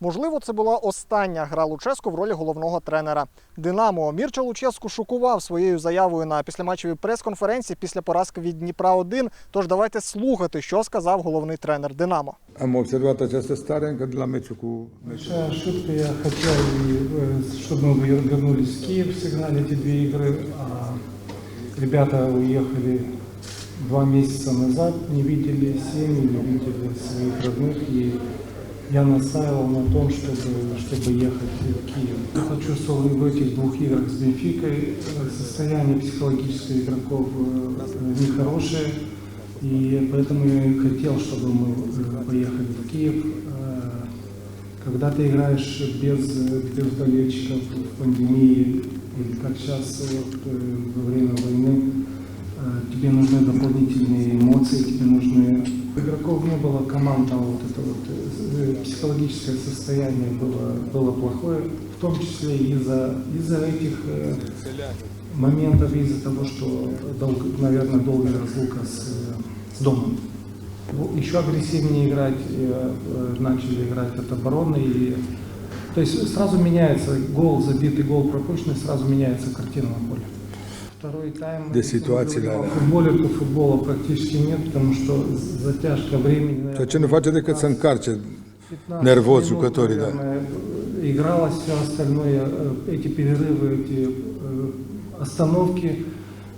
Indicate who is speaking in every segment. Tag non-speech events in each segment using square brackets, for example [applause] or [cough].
Speaker 1: Можливо, це була остання гра Луческу в ролі головного тренера. Динамо Мірча Луческу шокував своєю заявою на післяматчевій прес-конференції після поразки від Дніпра 1 Тож давайте слухати, що сказав головний тренер Динамо.
Speaker 2: Am observat această stare încă de la meciul cu
Speaker 3: Большая ошибка. Я хотел, и, э, чтобы мы вер- вернулись в Киев, сыграли эти две игры. А ребята уехали два месяца назад, не видели семьи, не видели своих родных. И я настаивал на том, чтобы, чтобы ехать в Киев. Я почувствовал в этих двух играх с Бенфикой состояние психологическое игроков э, нехорошее. И поэтому я хотел, чтобы мы э, поехали в Киев. Э, Когда ты играешь без, без болельщиков в пандемии, или как сейчас вот, во время войны, тебе нужны дополнительные эмоции, тебе нужны... Игроков не было, команда вот это вот э, психологическое состояние было, было плохое, в том числе из-за из этих э, моментов, из-за того, что, долг, наверное, долгая разлука с, э, с домом. Ну, Еще агрессивнее играть, э, э, начали играть от обороны. И, то есть сразу меняется гол, забитый гол пропущенный, сразу меняется картина на поле. Второй тайм.
Speaker 2: Да, ситуация,
Speaker 3: если мы
Speaker 2: да,
Speaker 3: говорим
Speaker 2: да.
Speaker 3: о футболе, то футбола практически нет, потому что затяжка времени... наверное,
Speaker 2: Ceea ce nu face decât să încarce
Speaker 3: 15
Speaker 2: nervos
Speaker 3: минут,
Speaker 2: jucătorii, da.
Speaker 3: наверное, Игралось все остальное, э, эти перерывы, эти э, остановки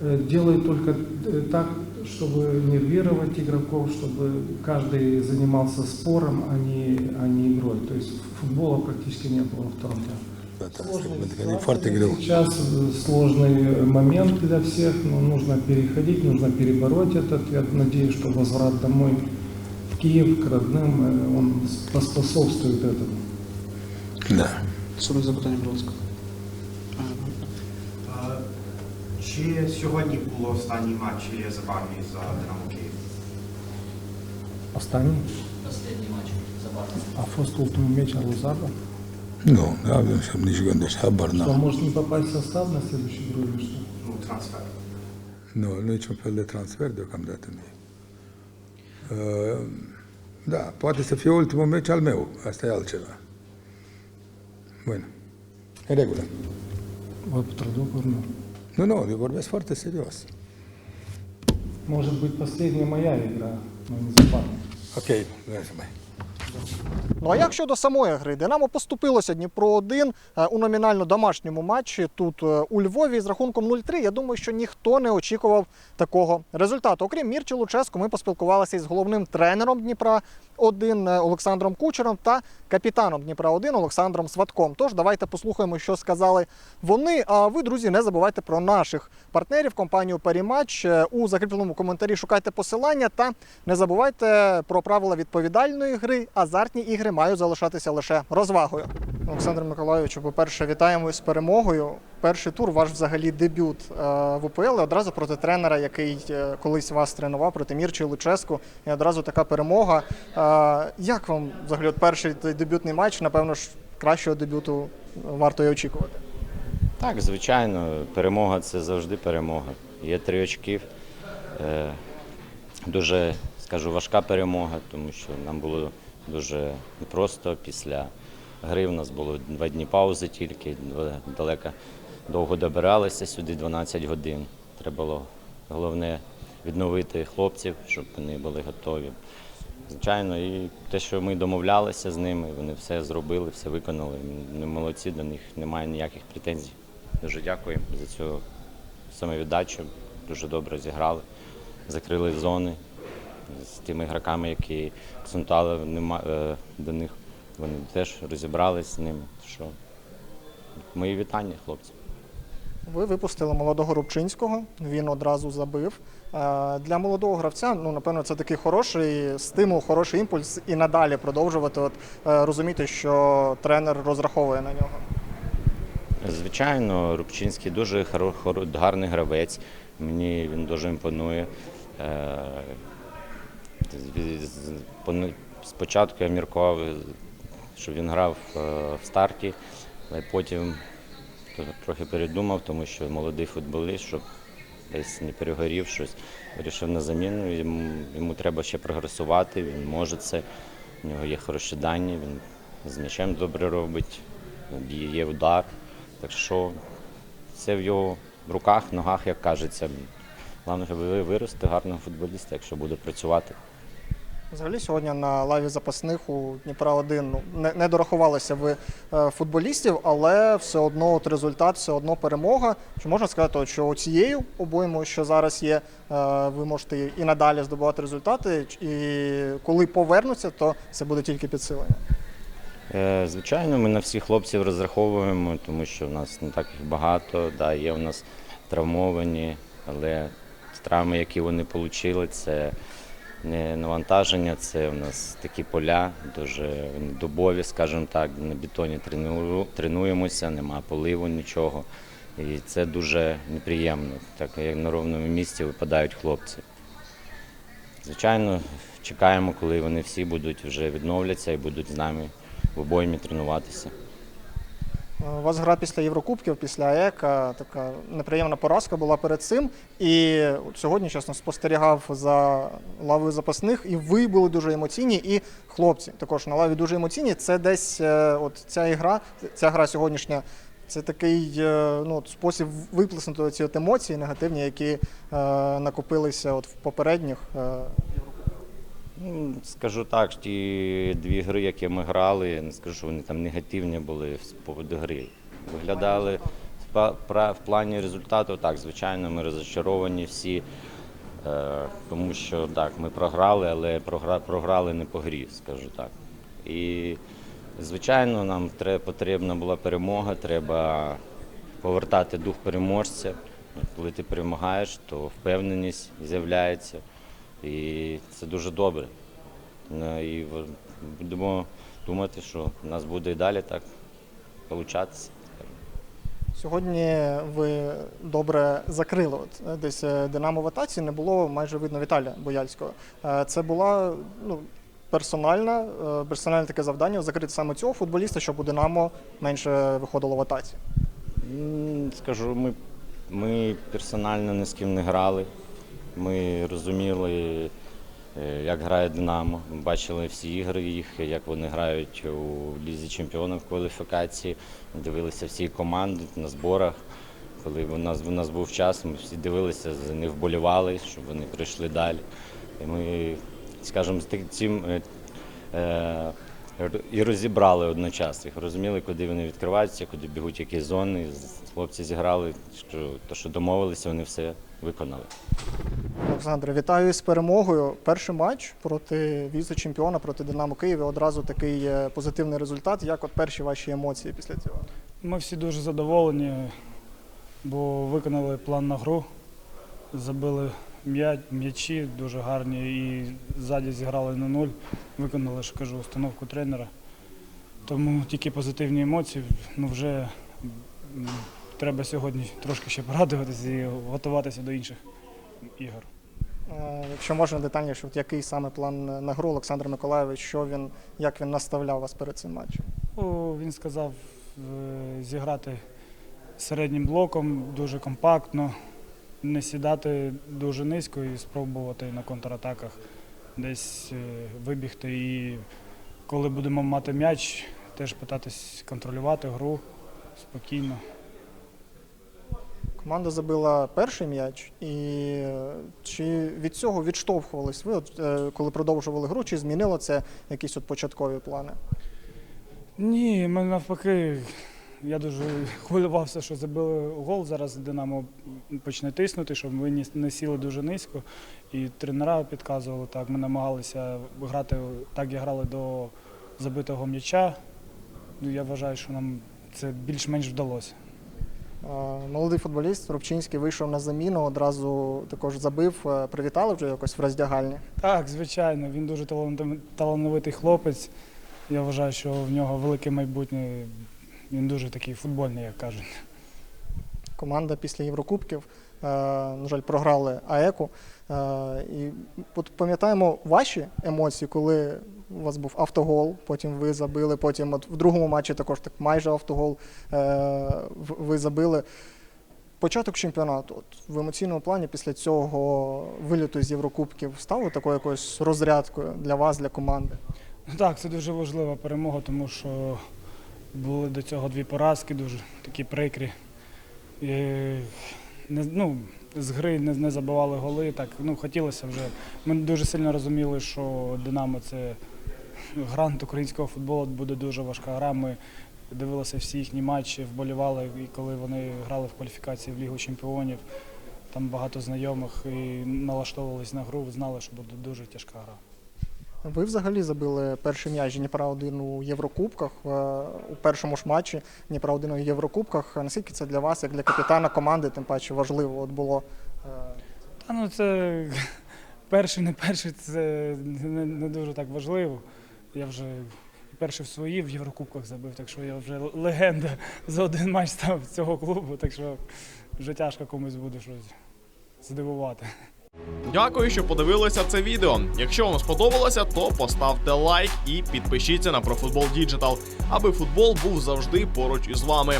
Speaker 3: э, делают только э, так, чтобы нервировать игроков, чтобы каждый занимался спором, а не, а не игрой. То есть футбола практически не было во втором тайме.
Speaker 2: Asta,
Speaker 3: Сложная
Speaker 2: pentru că e
Speaker 3: ситуация.
Speaker 2: foarte greu.
Speaker 3: Сейчас э, сложный момент для всех, но нужно переходить, нужно перебороть этот. Я надеюсь, что возврат домой в Киев к родным, э, он поспособствует этому.
Speaker 2: Da.
Speaker 4: Суми запитання, будь ласка.
Speaker 5: А, Чи сьогодні було останній матч Ілія Забарний за Динамо Київ?
Speaker 3: Останний?
Speaker 6: Последний матч за Барном.
Speaker 3: А fost ultimul meci al lui Zarba?
Speaker 2: Nu, nu avem și nici gând, deci habar
Speaker 3: Что,
Speaker 2: n-am.
Speaker 3: может не попасть в состав на следующий игру или что?
Speaker 5: Ну, трансфер.
Speaker 2: Nu, nu niciun fel de transfer deocamdată nu e. Uh, Da, poate să fie ultimul meci al meu, asta e altceva. Bun. În regulă.
Speaker 3: Вы по труду курну.
Speaker 2: Nu, nu, eu vorbesc foarte serios.
Speaker 3: Может быть, последняя моя игра, но не за Барном.
Speaker 2: Ok, lasă mai.
Speaker 1: Ну а як щодо самої гри? Динамо поступилося Дніпро 1 у номінально домашньому матчі тут е, у Львові з рахунком 0-3. Я думаю, що ніхто не очікував такого результату. Окрім Мірчі Луческу, ми поспілкувалися із головним тренером Дніпра 1 Олександром Кучером та капітаном Дніпра 1 Олександром Сватком. Тож давайте послухаємо, що сказали вони. А ви, друзі, не забувайте про наших партнерів компанію Паріматч. Е, У закріпленому коментарі шукайте посилання та не забувайте про правила відповідальної гри. Азартні ігри мають залишатися лише розвагою. Олександр Миколайовичу, по-перше, вітаємо з перемогою. Перший тур ваш взагалі дебют е, в УПЛ. Одразу проти тренера, який е, колись вас тренував, проти Мірчі Луческу. І одразу така перемога. Е, Як вам взагалі от перший дебютний матч? Напевно ж, кращого дебюту варто і очікувати.
Speaker 7: Так, звичайно, перемога це завжди перемога. Є три очки. Дуже, скажу, важка перемога, тому що нам було дуже непросто. Після гри в нас було два дні паузи тільки, далеко довго добиралися сюди 12 годин. Треба було головне відновити хлопців, щоб вони були готові. Звичайно, і те, що ми домовлялися з ними, вони все зробили, все виконали. Вони молодці, до них немає ніяких претензій. Дуже дякую за цю самовіддачу. Дуже добре зіграли, закрили зони з тими ігроками, які акцентували е, до них. Вони теж розібрались з ними. Що мої вітання, хлопці.
Speaker 1: Ви випустили молодого Рубчинського, він одразу забив. Е, Для молодого гравця, ну напевно, це такий хороший стимул, хороший імпульс і надалі продовжувати. От е, розуміти, що тренер розраховує на нього.
Speaker 7: Звичайно, Рубчинський дуже гарний гравець. Мені він дуже імпонує. Е, Спочатку я міркував, що він грав в старті, але потім трохи передумав, тому що молодий футболіст, щоб десь не перегорів щось, вирішив на заміну. Йому, йому треба ще прогресувати, він може це. У нього є хороші дані, він з м'ячем добре робить, є удар. Так що це в його руках, ногах, як кажеться. Головне, щоб ви вирости гарного футболіста, якщо буде працювати.
Speaker 1: Взагалі сьогодні на лаві запасних у Дніпра 1 ну, не, не дорахувалися ви е, футболістів, але все одно от результат, все одно перемога. Чи можна сказати, що цією обоймою, що зараз є, е, ви можете і надалі здобувати результати, і коли повернуться, то це буде тільки підсилення.
Speaker 7: Е, Звичайно, ми на всіх хлопців розраховуємо, тому що в нас не так багато. Да, є у нас травмовані, але травми, які вони отримали, це навантаження, це у нас такі поля, дуже дубові, скажімо так, на бетоні тренуємося, нема поливу, нічого. І це дуже неприємно, так як на ровному місці випадають хлопці. Звичайно, чекаємо, коли вони всі будуть вже відновляться і будуть з нами в обоймі тренуватися.
Speaker 1: Е, У вас гра після Єврокубків, після АЕКа, така неприємна поразка була перед цим. І от сьогодні, чесно, спостерігав за лавою запасних, і ви були дуже емоційні, і хлопці також на лаві дуже емоційні. Це десь е, от ця ігра, ця гра сьогоднішня. Це такий е, ну, спосіб виплеснути ці от емоції негативні, які е, накопилися от в попередніх. Е,
Speaker 7: скажу так, ті дві гри, які ми грали, не скажу, що вони там негативні були з поводу гри. Виглядали в плані результату, так, звичайно, ми розчаровані всі, е, тому що так, ми програли, але програ- програли не по грі, скажу так. І, звичайно, нам потрібна була перемога, треба повертати дух переможця. Коли ти перемагаєш, то впевненість з'являється. І це дуже добре. Ну, І будемо думати, що в нас буде і далі так получатися.
Speaker 1: Сьогодні ви добре закрили. От е, десь е, Динамо в атаці не було майже видно Віталія Бояльського. Е, Це була ну, персональна, персональне таке завдання закрити саме цього футболіста, щоб у Динамо менше виходило в атаці.
Speaker 7: Скажу, ми, ми персонально ні з ким не грали. Ми розуміли, е, як грає Динамо. Ми бачили всі ігри їх, як вони грають у Лізі Чемпіонів в кваліфікації. Дивилися всі команди на зборах. Коли у нас, у нас був час, ми всі дивилися, за них вболівали, щоб вони прийшли далі. І ми, скажімо, з цим е, е, і розібрали одночасно. Їх розуміли, куди вони відкриваються, куди бігуть які зони. Хлопці зіграли, що то, що домовилися, вони все виконали.
Speaker 1: Олександре, вітаю з перемогою. Перший матч проти віце-чемпіона, проти Динамо Києва. Одразу такий е, позитивний результат. Як от перші ваші емоції після цього?
Speaker 8: Ми всі дуже задоволені, бо виконали план на гру, забили м'я- м'ячі дуже гарні і ззаді зіграли на нуль, виконали, що кажу, установку тренера. Тому тільки позитивні емоції. Ну вже треба сьогодні трошки ще порадуватися і готуватися до інших ігор.
Speaker 1: Е, Якщо можна детальніше, от який саме план на гру Олександр Миколаєвич, що він, як він наставляв вас перед цим матчем?
Speaker 8: Ну, Він сказав е, зіграти середнім блоком, дуже компактно, не сідати дуже низько і спробувати на контратаках десь е, вибігти. І коли будемо мати м'яч, теж питатись контролювати гру спокійно.
Speaker 1: Команда забила перший м'яч, і е, чи від цього відштовхувались ви, от, е, коли продовжували гру, чи змінило це якісь от початкові плани?
Speaker 8: Ні, ми навпаки. Я дуже [laughs] хвилювався, що забили гол. Зараз Динамо почне тиснути, щоб ми не сіли дуже низько. І тренера підказували так. Ми намагалися грати так, як грали до забитого м'яча. Ну, я вважаю, що нам це більш-менш вдалося.
Speaker 1: Молодий футболіст Рубчинський вийшов на заміну, одразу також забив. Е, Привітали вже якось в роздягальні.
Speaker 8: Так, звичайно, він дуже талановитий хлопець. Я вважаю, що в нього велике майбутнє. Він дуже такий футбольний, як кажуть.
Speaker 1: Команда після Єврокубків, е, на жаль, програли АЕКу. Е, І от пам'ятаємо ваші емоції, коли у вас був автогол, потім ви забили, потім от в другому матчі також так майже автогол е, ви забили. Початок чемпіонату от, в емоційному плані після цього виліту з Єврокубків стало такою якоюсь розрядкою для вас, для команди.
Speaker 8: Так, це дуже важлива перемога, тому що були до цього дві поразки, дуже такі прикрі. І, не, ну, з гри не, не забивали голи. Так, ну, хотілося вже. Ми дуже сильно розуміли, що Динамо це грант українського футболу, буде дуже важка гра. Ми дивилися всі їхні матчі, вболівали, і коли вони грали в кваліфікації в Лігу Чемпіонів. Там багато знайомих і налаштовувались на гру, знали, що буде дуже тяжка гра.
Speaker 1: Ви взагалі забили перший м'яч Дніпра 1 у Єврокубках е, у першому ж матчі Дніпра 1 у Єврокубках. Наскільки це для вас, як для капітана команди, тим паче важливо от було? е,
Speaker 8: Та ну це перший, не перший, це не, не дуже так важливо. Я вже перший в свої в Єврокубках забив, так що я вже легенда за один матч став цього клубу, так що вже тяжко комусь буде щось здивувати.
Speaker 4: Дякую, що подивилися це відео. Якщо вам сподобалося, то поставте лайк і підпишіться на ProFootball Digital, аби футбол був завжди поруч із вами.